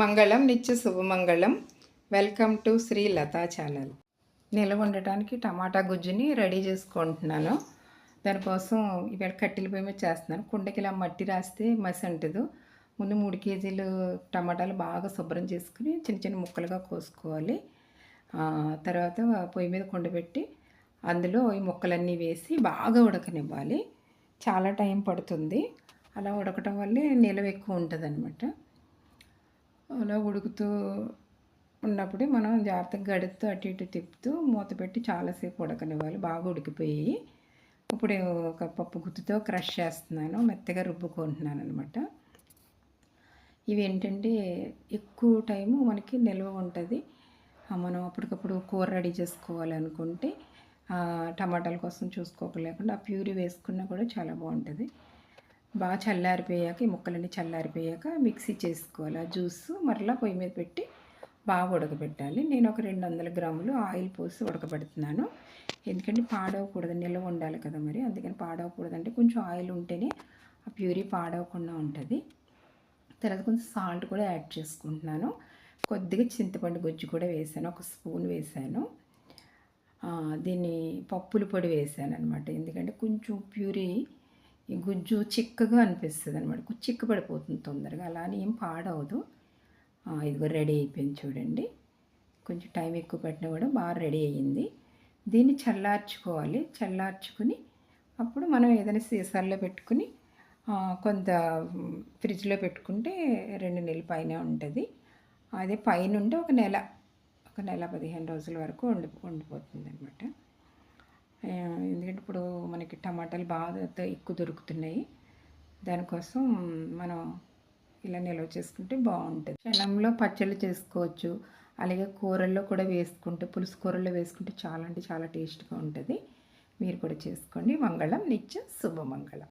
మంగళం నిత్య శుభమంగళం. Welcome to Shri Latha channel నిల్వ ఉండటానికి టమాటా గుజ్జుని రెడీ చేసుకుంటున్నాను. దానికోసం ఇక్కడ కట్టెల పొయ్యి మీద చేస్తున్నాను. కుండకి ఇలా మట్టి రాస్తే మసి ఉంటుంది ముందు మూడు కేజీలు టమాటాలు బాగా శుభ్రం చేసుకుని చిన్న చిన్న ముక్కలుగా కోసుకోవాలి. తర్వాత పొయ్యి మీద కుండ పెట్టి అందులో ఈ ముక్కలన్నీ వేసి బాగా ఉడకనివ్వాలి. చాలా టైం పడుతుంది. అలా ఉడకటం వల్లే నిలవ ఎక్కువ ఉంటుంది అలా ఉడుకుతూ ఉన్నప్పుడు మనం జాగ్రత్తగా గడుపుతూ అటు ఇటు తిప్పుతూ మూత పెట్టి చాలాసేపు ఉడకనివ్వాలి. బాగా ఉడికిపోయి ఇప్పుడు ఒక పప్పు గుత్తుతో క్రష్ చేస్తున్నాను. మెత్తగా రుబ్బుకుంటున్నాను అనమాట ఇవి ఏంటంటే ఎక్కువ టైము మనకి నిల్వ ఉంటుంది. మనం అప్పటికప్పుడు కూర రెడీ చేసుకోవాలనుకుంటే టమాటాల కోసం చూసుకోకలేకుండా ఆ ప్యూరీ వేసుకున్నా కూడా చాలా బాగుంటుంది. బాగా చల్లారిపోయాక ఈ ముక్కలన్నీ చల్లారిపోయాక మిక్సీ చేసుకోవాలి. ఆ జ్యూస్ మరలా పొయ్యి మీద పెట్టి బాగా ఉడకబెట్టాలి. నేను ఒక రెండు వందల గ్రాములు ఆయిల్ పోసి ఉడకబెడుతున్నాను. ఎందుకంటే పాడవకూడదు నిల్వ ఉండాలి కదా మరి. అందుకని పాడవకూడదు అంటే కొంచెం ఆయిల్ ఉంటేనే ఆ ప్యూరీ పాడవకుండా ఉంటుంది. తర్వాత కొంచెం సాల్ట్ కూడా యాడ్ చేసుకుంటున్నాను. కొద్దిగా చింతపండు గుజ్జు కూడా వేసాను. ఒక స్పూన్ వేసాను. దీన్ని పప్పుల పొడి వేసాను అనమాట ఎందుకంటే కొంచెం ప్యూరీ ఈ గుజ్జు చిక్కగా అనిపిస్తుంది అనమాట చిక్క పడిపోతుంది తొందరగా. అలానే ఏం పాడవదు. ఇదిగో రెడీ అయిపోయింది చూడండి. కొంచెం టైం ఎక్కువ పెట్టినా కూడా బాగా రెడీ అయ్యింది. దీన్ని చల్లార్చుకోవాలి. చల్లార్చుకుని అప్పుడు మనం ఏదైనా సీసాల్లో పెట్టుకుని కొంత ఫ్రిడ్జ్లో పెట్టుకుంటే రెండు నెలల పైన ఉంటుంది. అదే పైన ఉంటే ఒక నెల ఒక నెల పదిహేను రోజుల వరకు ఉండి ఉండిపోతుంది అనమాట ఎందుకంటే ఇప్పుడు మనకి టమాటాలు బాగా ఎక్కువ దొరుకుతున్నాయి. దానికోసం మనం ఇలా నిల్వ చేసుకుంటే బాగుంటుంది. క్షణంలో పచ్చళ్ళు చేసుకోవచ్చు. అలాగే కూరల్లో కూడా వేసుకుంటే పులుసు కూరల్లో వేసుకుంటే చాలా అంటే చాలా టేస్ట్గా ఉంటుంది. మీరు కూడా చేసుకోండి. మంగళం నిత్యం శుభమంగళం.